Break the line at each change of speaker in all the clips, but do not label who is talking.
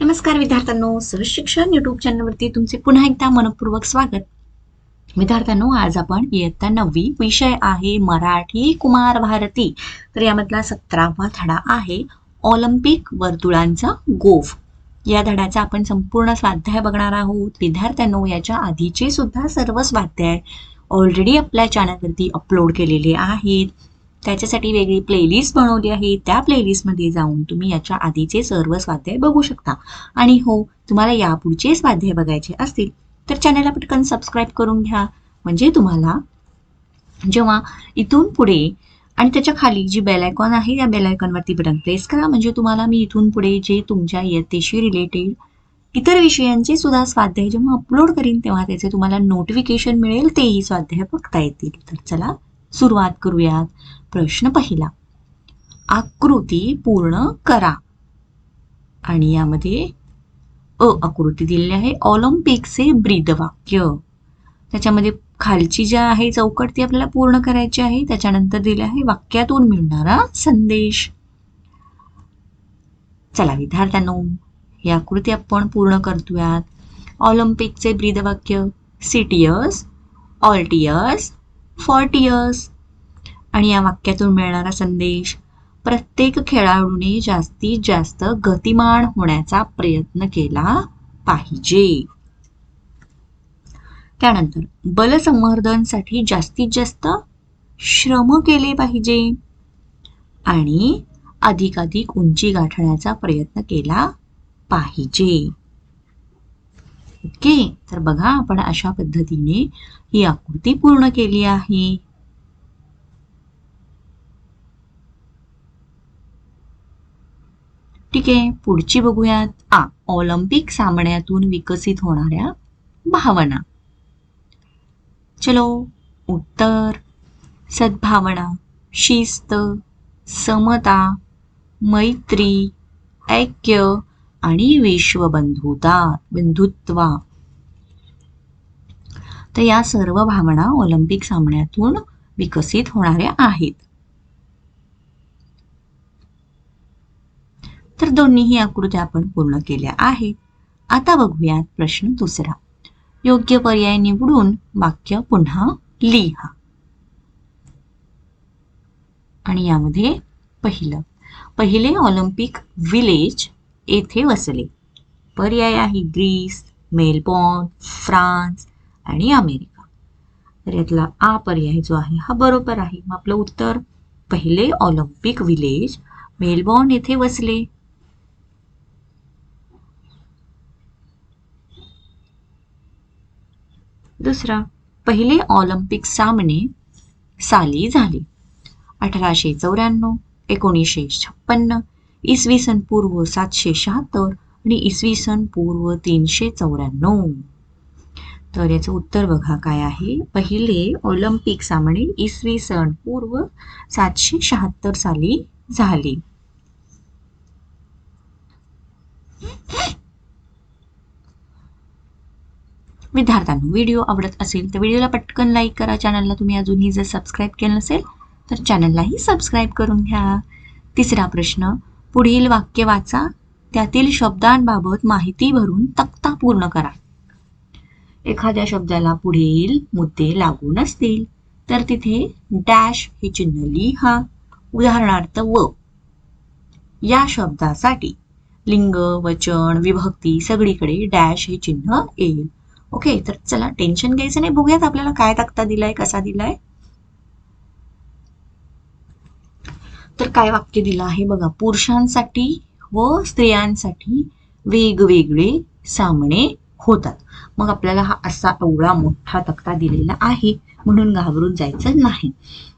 नमस्कार विद्यार्थ्यांनो सहशिक्षण युट्यूब चॅनलवरती तुमचे पुन्हा एकदा मनपूर्वक स्वागत. विद्यार्थ्यांनो आज आपण इयत्ता नववी विषय आहे मराठी कुमार भारती. तर यामधला सतरावा धडा आहे ऑलिम्पिक वर्तुळांचा गोफ. या धड्याचा आपण संपूर्ण स्वाध्याय बघणार आहोत. विद्यार्थ्यांनो याच्या आधीचे सुद्धा सर्व स्वाध्याय ऑलरेडी आपल्या चॅनलवरती अपलोड केलेले आहेत. त्याच्यासाठी वेगळी प्लेलिस्ट बनवली आहे. त्या प्लेलिस्टमध्ये जाऊन तुम्ही याच्या आधीचे सर्व स्वाध्याय बघू शकता. आणि हो तुम्हाला यापुढचे स्वाध्याय बघायचे असतील तर चॅनलला पटकन सबस्क्राईब करून घ्या. म्हणजे तुम्हाला जेव्हा इथून पुढे आणि त्याच्याखाली जी बेल आयकॉन आहे या बेल आयकॉनवरती बटन प्रेस करा. म्हणजे तुम्हाला मी इथून पुढे जे तुमच्या इयत्तेशी रिलेटेड इतर विषयांचे सुद्धा स्वाध्याय जेव्हा अपलोड करीन तेव्हा त्याचे तुम्हाला नोटिफिकेशन मिळेल तेही स्वाध्याय बघता येतील. तर चला सुरुवात करूयात. प्रश्न पहिला. आकृती पूर्ण करा. आणि यामध्ये अ आकृती दिलेली आहे. ऑलिम्पिकचे ब्रीदवाक्य. त्याच्यामध्ये खालची जी आहे चौकट ती आपल्याला पूर्ण करायची आहे. त्याच्यानंतर दिले आहे वाक्यातून मिळणारा संदेश. चला विद्यार्थ्यांनो ही आकृती आपण पूर्ण करतोयात. ऑलिम्पिकचे ब्रीदवाक्य. सिटियस ऑल्टियस फॉर्टियर्स आणि या वाक्यातून मिळणारा संदेश प्रत्येक खेळाडूने जास्तीत जास्त गतिमान होण्याचा प्रयत्न केला पाहिजे. त्यानंतर बलसंवर्धनसाठी जास्तीत जास्त श्रम केले पाहिजे आणि अधिकाधिक उंची गाठण्याचा प्रयत्न केला पाहिजे. ओके तर बघा आपण अशा पद्धतीने ही आकृती पूर्ण केली आहे. ठीक आहे पुढची बघूयात. आ ऑलिम्पिक सामन्यातून विकसित होणाऱ्या भावना. चलो उत्तर. सद्भावना शिस्त समता मैत्री ऐक्य आणि विश्वबंधुता बंधुत्वा. तर या सर्व भावना ऑलिम्पिक सामन्यातून विकसित होणाऱ्या आहेत. तर दोन्हीही आकृत्या आपण पूर्ण केल्या आहेत. आता बघूयात प्रश्न दुसरा. योग्य पर्याय निवडून वाक्य पुन्हा लिहा. आणि यामध्ये पहिलं. पहिले ऑलिम्पिक विलेज येथे वसले. पर्याय आहे ग्रीस मेलबॉर्न फ्रान्स आणि अमेरिका. तर यातला आ पर्याय जो आहे हा बरोबर आहे. मग आपलं उत्तर पहिले ऑलिम्पिक विलेज मेलबॉर्न येथे वसले. दुसरा पहिले ऑलिम्पिक सामने साली झाले. अठराशे चौऱ्याण्णव एकोणीसशे छप्पन्न इसवी सन पूर्व सातशे शहात्तर आणि इसवी सन पूर्व तीनशे चौऱ्याण्णव. तर याचं उत्तर बघा काय आहे. पहिले ऑलिम्पिक सामने इसवी सन पूर्व सातशे शहात्तर साली झाले. विद्यार्थ्यांनो व्हिडिओ आवडत असेल तर व्हिडिओला पटकन लाईक करा. चॅनलला तुम्ही अजूनही जर सबस्क्राईब केलं नसेल तर चॅनललाही सबस्क्राईब करून घ्या. तिसरा प्रश्न पुढील वाक्य वाचा. त्यातील शब्दांबाबत माहिती भरून तक्ता पूर्ण करा. एखाद्या शब्दाला पुढील मुद्दे लागू नसतील तर तिथे डॅश हे चिन्ह लिहा. उदाहरणार्थ व. या शब्दासाठी लिंग वचन विभक्ती सगळीकडे डॅश हे चिन्ह येईल. ओके तर चला टेन्शन घ्यायचं नाही. बघूयात आपल्याला काय तक्ता दिलाय कसा दिलाय. तर काय वाक्य दिलं आहे बघा पुरुषांसाठी व स्त्रियांसाठी वेगवेगळे सामने होतात. मग आपल्याला हा असा एवढा मोठा तक्ता दिलेला आहे. म्हणून घाबरून जायचं नाही.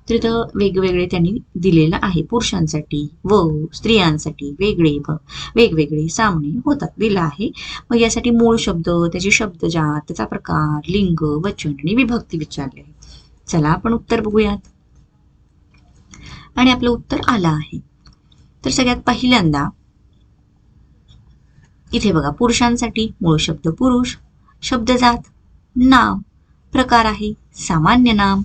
तर इथं वेगवेगळे त्यांनी दिलेलं आहे. पुरुषांसाठी व स्त्रियांसाठी वेगळे व वेगवेगळे सामने होतात. दिलं आहे. मग यासाठी मूळ शब्द त्याचे शब्दजात त्याचा प्रकार लिंग वचन आणि विभक्ती विचारले आहे चला आपण उत्तर बघूयात. आणि आपलं उत्तर आलं आहे. तर सगळ्यात पहिल्यांदा इथे बघा. पुरुषांसाठी मूळ शब्द पुरुष शब्दजात नाव. प्रकार आहे. सामान्य नाम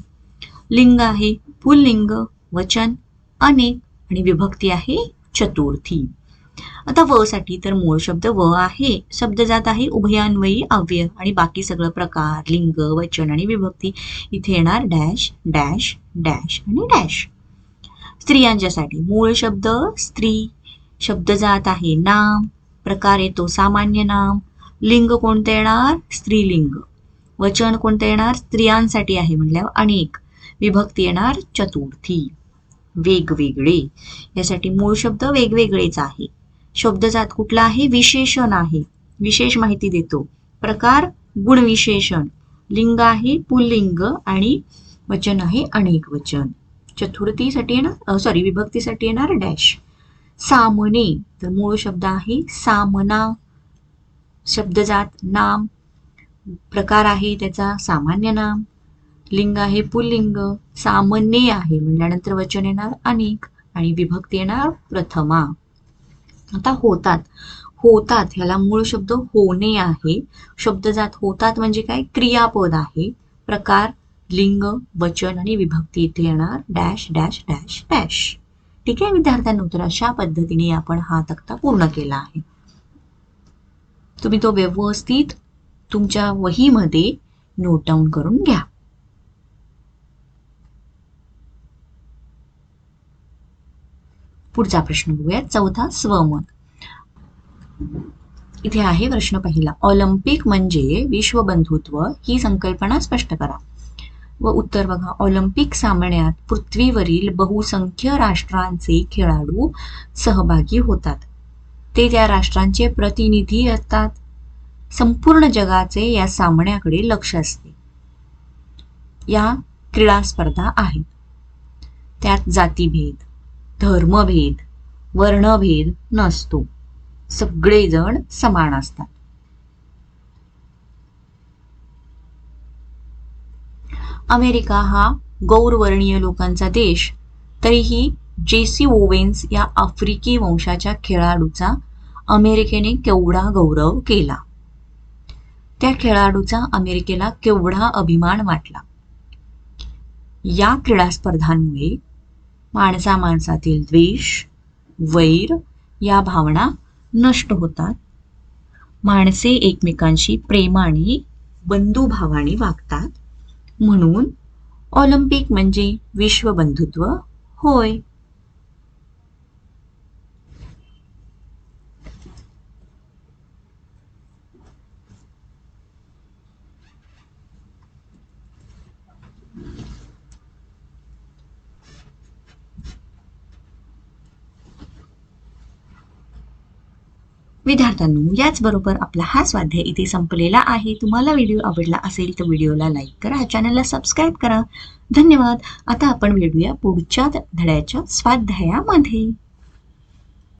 लिंग आहे पुल्लिंग वचन अनेक आणि विभक्ती आहे चतुर्थी. आता व साठी तर मूळ शब्द व आहे. शब्द जात आहे उभयान्वयी अव्यय आणि बाकी सगळं प्रकार लिंग वचन आणि विभक्ती. इथे येणार डॅश डॅश डॅश आणि डॅश. स्त्रियांच्यासाठी मूळ शब्द स्त्री. शब्द जात आहे नाम. प्रकार येतो सामान्य नाम. लिंग कोणतं येणार? स्त्रीलिंग. वचन कोणतं येणार? स्त्रियांसाठी आहे म्हणल्यावर अनेक. विभक्ती येणार चतुर्थी. वेगवेगळे. यासाठी मूळ शब्द वेगवेगळेच आहे. शब्दजात कुठला आहे? विशेषण आहे. विशेष माहिती देतो. प्रकार गुणविशेषण लिंग आहे पुल्लिंग आणि वचन आहे अनेक वचन. चतुर्थीसाठी येणार सॉरी विभक्तीसाठी येणार डॅश. सामने. तर मूळ शब्द आहे सामना. शब्दजात नाम. प्रकार आहे त्याचा सामान्य नाम. लिंग आहे पुल्लिंग सामान्य आहे म्हणल्यानंतर वचन येणार अनेक आणि विभक्ती येणार प्रथमा. आता होतात. होतात ह्याला मूळ शब्द होणे आहे. शब्द जात होतात म्हणजे काय? क्रियापद आहे. प्रकार लिंग वचन आणि विभक्ती इथे येणार. Dash dash dash dash. ठीक आहे विद्यार्थ्यांनो तर अशा पद्धतीने आपण हा तक्ता पूर्ण केला आहे. तुम्ही तो व्यवस्थित तुमच्या वहीमध्ये नोट डाऊन करून घ्या. पुढचा प्रश्न बघूया चौथा स्वमत इथे आहे प्रश्न पहिला. ऑलिम्पिक म्हणजे विश्वबंधुत्व ही संकल्पना स्पष्ट करा. व उत्तर बघा. ऑलिम्पिक सामन्यात पृथ्वीवरील बहुसंख्य राष्ट्रांचे खेळाडू सहभागी होतात. ते त्या राष्ट्रांचे प्रतिनिधी असतात. संपूर्ण जगाचे या सामन्याकडे लक्ष असते. या क्रीडा स्पर्धा आहेत. त्यात जातीभेद धर्मभेद वर्णभेद नसतो. सगळेजण समान असतात. अमेरिका हा गौरवर्णीय लोकांचा देश. तरीही जेसी ओवेन्स या आफ्रिकी वंशाच्या खेळाडूचा अमेरिकेने केवढा गौरव केला. त्या खेळाडूचा अमेरिकेला केवढा अभिमान वाटला. या क्रीडा स्पर्धांमुळे माणसा माणसातील द्वेष वैर या भावना नष्ट होतात. माणसे एकमेकांशी प्रेमाने बंधुभावाने वागतात. म्हणून ऑलिम्पिक म्हणजे विश्वबंधुत्व होय. विद्यार्थ्यांनो याचबरोबर आपला हा स्वाध्याय इथे संपलेला आहे. तुम्हाला व्हिडिओ आवडला असेल तर व्हिडिओला लाईक करा चॅनलला सबस्क्राईब करा. धन्यवाद. आता आपण भेटूया पुढच्या धड्याच्या स्वाध्यायामध्ये.